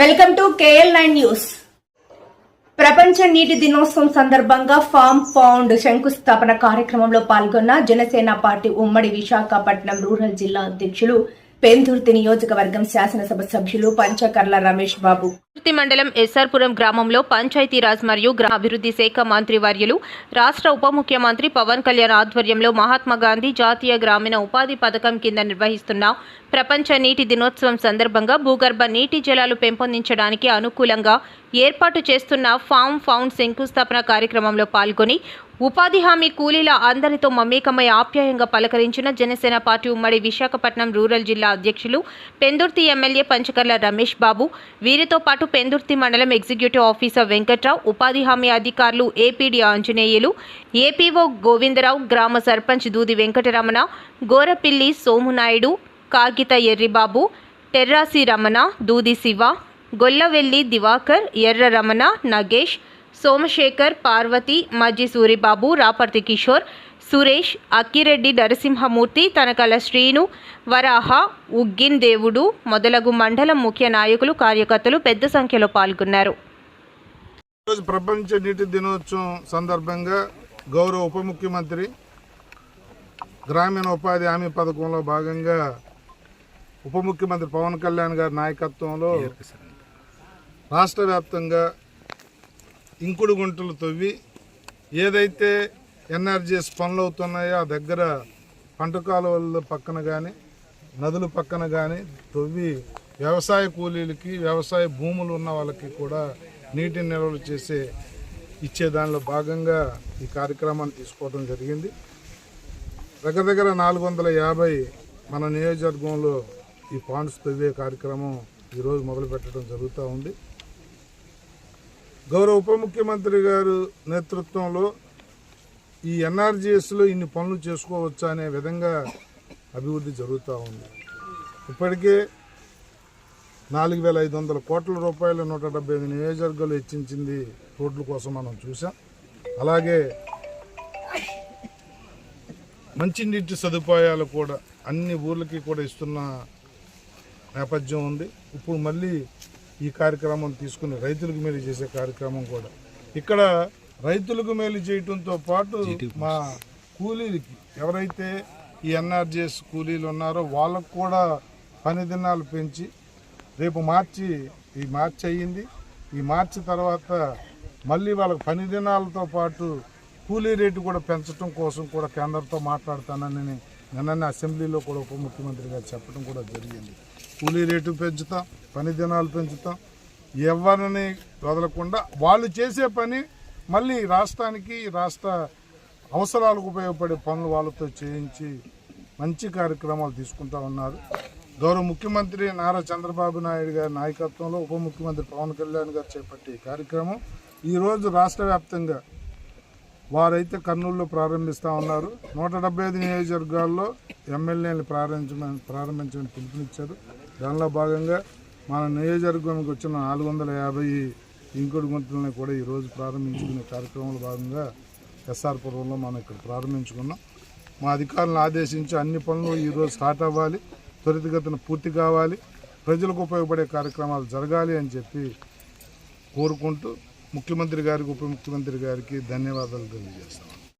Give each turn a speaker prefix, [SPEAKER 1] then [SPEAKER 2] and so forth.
[SPEAKER 1] Welcome to KL nine news. ప్రపంచ నీటి దినోత్సవం సందర్భంగా ఫామ్ పౌండ్ శంకుస్థాపన కార్యక్రమంలో పాల్గొన్న జనసేన పార్టీ ఉమ్మడి విశాఖపట్నం రూరల్ జిల్లా అధ్యక్షులు పెందుర్తి నియోజకవర్గం శాసనసభ సభ్యులు పంచకర్ల రమేష్ బాబు.
[SPEAKER 2] తిరుపతి మండలం ఎస్ఆర్పురం గ్రామంలో పంచాయతీరాజ్ మరియు గ్రామ అభివృద్ధి శాఖ మంత్రి వర్యులు రాష్ట్ర ఉప ముఖ్యమంత్రి పవన్ కళ్యాణ్ ఆధ్వర్యంలో మహాత్మా గాంధీ జాతీయ గ్రామీణ ఉపాధి పథకం కింద నిర్వహిస్తున్న ప్రపంచ నీటి దినోత్సవం సందర్భంగా భూగర్భ నీటి జలాలు పెంపొందించడానికి అనుకూలంగా ఏర్పాటు చేస్తున్న ఫామ్ ఫౌండ్ శంకుస్థాపన కార్యక్రమంలో పాల్గొని ఉపాధి హామీ కూలీల అందరితో మమేకమై ఆప్యాయంగా పలకరించిన జనసేన పార్టీ ఉమ్మడి విశాఖపట్నం రూరల్ జిల్లా అధ్యక్షులు పెందుర్తి ఎమ్మెల్యే పంచకర్ల రమేష్ బాబు వీరితో పాటు పెందుర్తి మండలం ఎగ్జిక్యూటివ్ ఆఫీసర్ వెంకట్రావు ఉపాధి హామీ అధికారులు ఏపీడీ ఆంజనేయులు ఏపీఓ గోవిందరావు గ్రామ సర్పంచ్ దూది వెంకటరమణ గోరపిల్లి సోమునాయుడు కాగిత ఎర్రిబాబు టెర్రాసి రమణ దూది శివ గొల్లవెల్లి దివాకర్ ఎర్ర రమణ నగేష్ సోమశేఖర్ పార్వతి మాజీ సూరిబాబు రాపర్తి కిషోర్ సురేష్ అక్కిరెడ్డి నరసింహమూర్తి తనకల శ్రీను వరాహ ఉగ్గిన్ దేవుడు మొదలగు మండలం ముఖ్య నాయకులు కార్యకర్తలు పెద్ద సంఖ్యలో పాల్గొన్నారు.
[SPEAKER 3] ఈరోజు ప్రపంచ నీటి దినోత్సవం సందర్భంగా గౌరవ ఉప ముఖ్యమంత్రి గ్రామీణ ఉపాధి హామీ పథకంలో భాగంగా ఉప ముఖ్యమంత్రి పవన్ కళ్యాణ్ గారి నాయకత్వంలో రాష్ట్ర వ్యాప్తంగా ఇంకుడు గుంటలు తవ్వి ఏదైతే ఎన్ఆర్జీఎస్ పనులు అవుతున్నాయో ఆ దగ్గర పంట కాలువల పక్కన కానీ నదుల పక్కన కానీ తవ్వి వ్యవసాయ కూలీలకి వ్యవసాయ భూములు ఉన్న వాళ్ళకి కూడా నీటిని నిల్వలు చేసే ఇచ్చే దానిలో భాగంగా ఈ కార్యక్రమాన్ని తీసుకోవడం జరిగింది. దగ్గర దగ్గర నాలుగు వందల యాభై మన నియోజకవర్గంలో ఈ పాండ్స్ తవ్వే కార్యక్రమం ఈరోజు మొదలుపెట్టడం జరుగుతూ ఉంది. గౌరవ ఉప ముఖ్యమంత్రి గారు నేతృత్వంలో ఈ ఎన్ఆర్జీఎస్లో ఇన్ని పనులు చేసుకోవచ్చా అనే విధంగా అభివృద్ధి జరుగుతూ ఉంది. ఇప్పటికే నాలుగు వేల ఐదు వందల కోట్ల రూపాయలు నూట డెబ్బై ఐదు నియోజకవర్గాలు హెచ్చించింది రోడ్ల కోసం మనం చూసాం అలాగే మంచినీటి సదుపాయాలు కూడా అన్ని ఊర్లకి కూడా ఇస్తున్న నేపథ్యం ఉంది. ఇప్పుడు మళ్ళీ ఈ కార్యక్రమం తీసుకుని రైతులకు మీరు చేసే కార్యక్రమం కూడా. ఇక్కడ రైతులకు మేలు చేయటంతో పాటు మా కూలీలకి ఎవరైతే ఈ ఎన్ఆర్జీఎస్ కూలీలు ఉన్నారో వాళ్ళకు కూడా పని దినాలు పెంచి రేపు మార్చి ఈ మార్చి అయ్యింది. ఈ మార్చి తర్వాత మళ్ళీ వాళ్ళకి పని దినాలతో పాటు కూలీ రేటు కూడా పెంచడం కోసం కూడా కేంద్రంతో మాట్లాడతానని నిన్న అసెంబ్లీలో కూడా ఉప ముఖ్యమంత్రి గారు చెప్పడం కూడా జరిగింది. కూలీ రేటు పెంచుతాం పని దినాలు పెంచుతాం. ఎవరిని వదలకుండా వాళ్ళు చేసే పని మళ్ళీ రాష్ట్రానికి రాష్ట్ర అవసరాలకు ఉపయోగపడే పనులు వాళ్ళతో చేయించి మంచి కార్యక్రమాలు తీసుకుంటా ఉన్నారు. గౌరవ ముఖ్యమంత్రి నారా చంద్రబాబు నాయుడు గారి నాయకత్వంలో ఉప ముఖ్యమంత్రి పవన్ కళ్యాణ్ గారు చేపట్టే ఈ కార్యక్రమం ఈరోజు రాష్ట్ర వ్యాప్తంగా వారైతే కర్నూలులో ప్రారంభిస్తూ ఉన్నారు. నూట డెబ్బై ఐదు నియోజకవర్గాల్లో ఎమ్మెల్యేలు ప్రారంభించమని ప్రారంభించమని పిలుపునిచ్చారు. దానిలో భాగంగా మన నియోజకవర్గానికి వచ్చిన నాలుగు వందల యాభై ఇంకుడు గుంటలను కూడా ఈరోజు ప్రారంభించుకునే కార్యక్రమంలో భాగంగా ఎస్ఆర్ పురంలో మనం ఇక్కడ ప్రారంభించుకున్నాం. మా అధికారులను ఆదేశించి అన్ని పనులు ఈరోజు స్టార్ట్ అవ్వాలి. త్వరితగతిన పూర్తి కావాలి. ప్రజలకు ఉపయోగపడే కార్యక్రమాలు జరగాలి అని చెప్పి కోరుకుంటూ ముఖ్యమంత్రి గారికి ఉప ముఖ్యమంత్రి గారికి ధన్యవాదాలు తెలియజేస్తాం